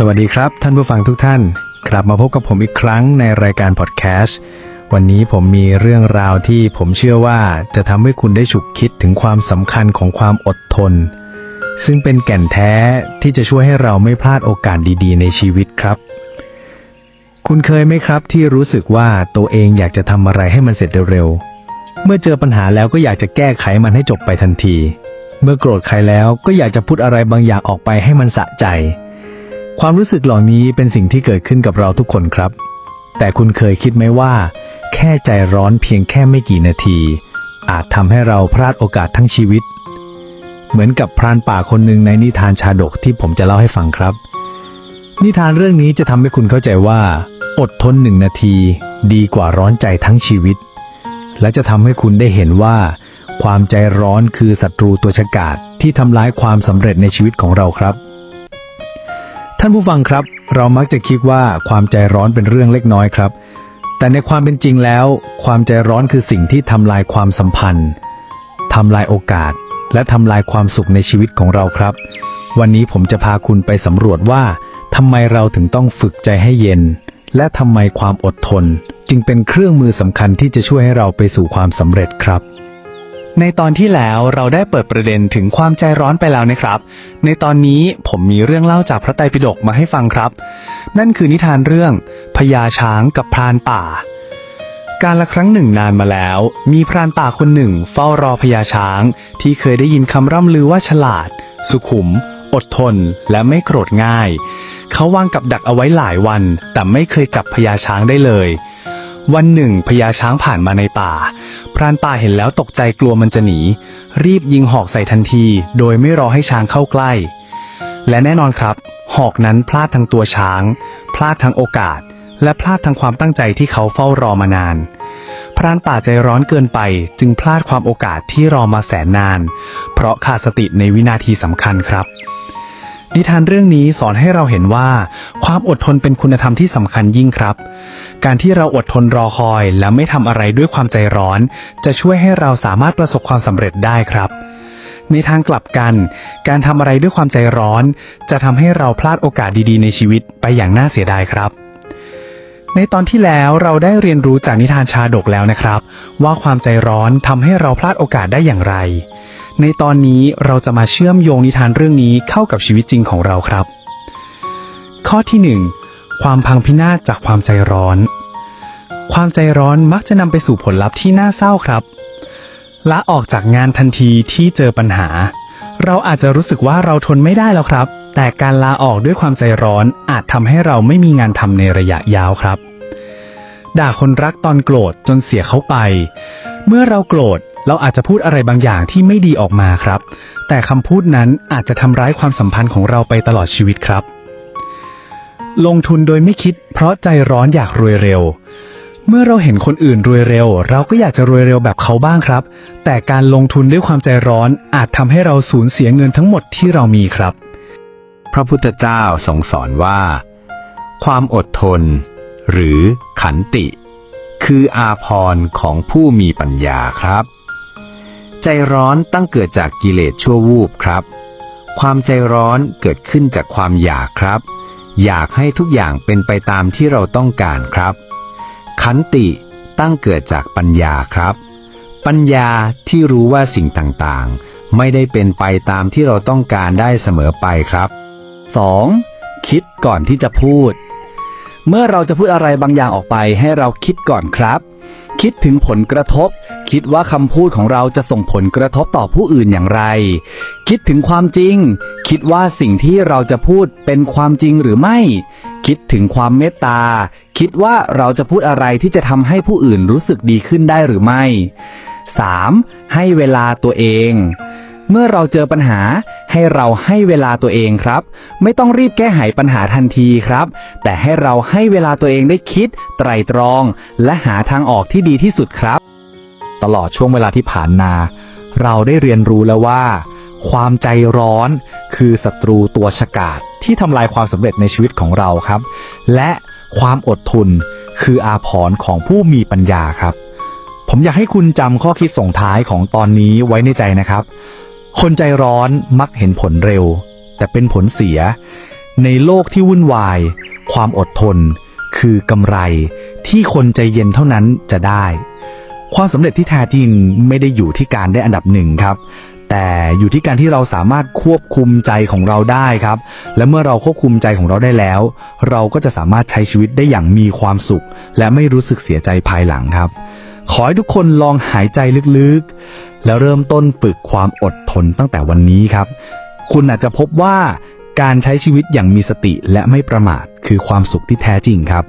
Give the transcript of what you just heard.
สวัสดีครับท่านผู้ฟังทุกท่าน กลับมาพบกับผมอีกครั้งในรายการพอดแคสต์วันนี้ผมมีเรื่องราวที่ผมเชื่อว่าจะทำให้คุณได้ฉุกคิดถึงความสำคัญของความอดทน ซึ่งเป็นแก่นแท้ที่จะช่วยให้เราไม่พลาดโอกาสดีๆ ในชีวิตครับ คุณเคยไหมครับที่รู้สึกว่าตัวเองอยากจะทำอะไรให้มันเสร็จเร็วๆ เมื่อเจอปัญหาแล้วก็อยากจะแก้ไขมันให้จบไปทันที เมื่อโกรธใครแล้วก็อยากจะพูดอะไรบางอย่างออกไปให้มันสะใจ ความรู้สึกเหล่านี้เป็นสิ่งที่เกิดขึ้นกับเราทุกคนครับ แต่คุณเคยคิดไหมว่า แค่ใจร้อนเพียงแค่ไม่กี่นาที อาจทำให้เราพลาดโอกาสทั้งชีวิต เหมือนกับพรานป่าคนหนึ่งในนิทานชาดกที่ผมจะเล่าให้ฟังครับ นิทานเรื่องนี้จะทำให้คุณเข้าใจว่า อดทนหนึ่งนาที ดีกว่าร้อนใจทั้งชีวิต และจะทำให้คุณได้เห็นว่า ความใจร้อนคือศัตรูตัวฉกาจที่ทำร้ายความสำเร็จในชีวิตของเราครับานผู้ฟังครับ เรามักจะคิดว่าความใจร้อนเป็นเรื่องเล็กน้อยครับ แต่ในความเป็นจริงแล้ว ความใจร้อนคือสิ่งที่ทำลายความสัมพันธ์ทำลายโอกาส และทำลายความสุขในชีวิตของเราครับ วันนี้ผมจะพาคุณไปสำรวจว่าทำไมเราถึงต้องฝึกใจให้เย็น และทำไมความอดทน จึงเป็นเครื่องมือสำคัญที่จะช่วยให้เราไปสู่ความสำเร็จครับ ในตอนที่แล้วเราได้เปิดประเด็นถึงความใจร้อนไปแล้วนะครับ ในตอนนี้ผมมีเรื่องเล่าจากพระไตรปิฎกมาให้ฟังครับ นั่นคือนิทานเรื่องพญาช้างกับพรานป่า การละครั้งหนึ่งนานมาแล้ว มีพรานป่าคนหนึ่ง เฝ้ารอพญาช้าง ที่เคยได้ยินคำร่ำลือว่าฉลาด สุขุม อดทน และไม่โกรธง่าย เขาวางกับดักเอาไว้หลายวัน แต่ไม่เคยจับพญาช้างได้เลย วันหนึ่งพญาช้างผ่านมาในป่า พรานป่าเห็นแล้วตกใจกลัวมันจะหนี รีบยิงหอกใส่ทันที โดยไม่รอให้ช้างเข้าใกล้ และแน่นอนครับ หอกนั้นพลาดทั้งตัวช้าง พลาดทั้งโอกาส และพลาดทั้งความตั้งใจที่เขาเฝ้ารอมานาน พรานป่าใจร้อนเกินไป จึงพลาดความโอกาสที่รอมาแสนนาน เพราะขาดสติในวินาทีสำคัญครับ นิทานเรื่องนี้สอนให้เราเห็นว่า ความอดทนเป็นคุณธรรมที่สำคัญยิ่งครับ การที่เราอดทนรอคอยและไม่ทำอะไรด้วยความใจร้อน จะช่วยให้เราสามารถประสบความสำเร็จได้ครับ ในทางกลับกัน การทำอะไรด้วยความใจร้อน จะทำให้เราพลาดโอกาสดีๆ ในชีวิตไปอย่างน่าเสียดายครับในตอนที่แล้วเราได้เรียนรู้จากนิทานชาดกแล้วนะครับ ว่าความใจร้อนทำให้เราพลาดโอกาสได้อย่างไร ในตอนนี้เราจะมาเชื่อมโยงนิทานเรื่องนี้เข้ากับชีวิตจริงของเราครับ ข้อที่หนึ่งความพังพินาศจากความใจร้อน ความใจร้อนมักจะนำไปสู่ผลลัพธ์ที่น่าเศร้าครับลาออกจากงานทันทีที่เจอปัญหา เราอาจจะรู้สึกว่าเราทนไม่ได้แล้วครับ แต่การลาออกด้วยความใจร้อนอาจทำให้เราไม่มีงานทำในระยะยาวครับ ด่าคนรักตอนโกรธจนเสียเขาไป เมื่อเราโกรธ เราอาจจะพูดอะไรบางอย่างที่ไม่ดีออกมาครับ แต่คำพูดนั้นอาจจะทำร้ายความสัมพันธ์ของเราไปตลอดชีวิตครับ ลงทุนโดยไม่คิด เพราะใจร้อนอยากรวยเร็ว เมื่อเราเห็นคนอื่นรวยเร็ว เราก็อยากจะรวยเร็วแบบเขาบ้างครับ แต่การลงทุนด้วยความใจร้อนอาจทำให้เราสูญเสียเงินทั้งหมดที่เรามีครับ พระพุทธเจ้าทรงสอนว่า ความอดทน หรือขันติ คืออาพรณ์ของผู้มีปัญญาครับ ใจร้อนตั้งเกิดจากกิเลสชั่ววูบครับ ความใจร้อนเกิดขึ้นจากความอยากครับ อยากให้ทุกอย่างเป็นไปตามที่เราต้องการครับ ขันติตั้งเกิดจากปัญญาครับ ปัญญาที่รู้ว่าสิ่งต่างๆ ไม่ได้เป็นไปตามที่เราต้องการได้เสมอไปครับ 2. คิดก่อนที่จะพูด เมื่อเราจะพูดอะไรบางอย่างออกไปให้เราคิดก่อนครับ คิดถึงผลกระทบ คิดว่าคำพูดของเราจะส่งผลกระทบต่อผู้อื่นอย่างไร คิดถึงความจริง คิดว่าสิ่งที่เราจะพูดเป็นความจริงหรือไม่ คิดถึงความเมตตา คิดว่าเราจะพูดอะไรที่จะทำให้ผู้อื่นรู้สึกดีขึ้นได้หรือไม่ 3. ให้เวลาตัวเอง เมื่อเราเจอปัญหาให้เราให้เวลาตัวเองครับ ไม่ต้องรีบแก้ไขปัญหาทันทีครับ แต่ให้เราให้เวลาตัวเองได้คิด ไตรตรอง และหาทางออกที่ดีที่สุดครับ ตลอดช่วงเวลาที่ผ่านมา เราได้เรียนรู้แล้วว่า ความใจร้อน คือศัตรูตัวฉกาจที่ทำลายความสำเร็จในชีวิตของเราครับ และความอดทนคืออาภรณ์ของผู้มีปัญญาครับ ผมอยากให้คุณจำข้อคิดส่งท้ายของตอนนี้ไว้ในใจนะครับ คนใจร้อนมักเห็นผลเร็ว แต่เป็นผลเสีย ในโลกที่วุ่นวาย ความอดทน คือกำไรที่คนใจเย็นเท่านั้นจะได้ ความสำเร็จที่แท้จริงไม่ได้อยู่ที่การได้อันดับหนึ่งครับ แต่อยู่ที่การที่เราสามารถควบคุมใจของเราได้ครับ และเมื่อเราควบคุมใจของเราได้แล้ว เราก็จะสามารถใช้ชีวิตได้อย่างมีความสุข และไม่รู้สึกเสียใจภายหลังครับ ขอให้ทุกคนลองหายใจลึกๆ แล้วเริ่มต้นฝึกความอดทนตั้งแต่วันนี้ครับ คุณอาจจะพบว่าการใช้ชีวิตอย่างมีสติและไม่ประมาทคือความสุขที่แท้จริงครับ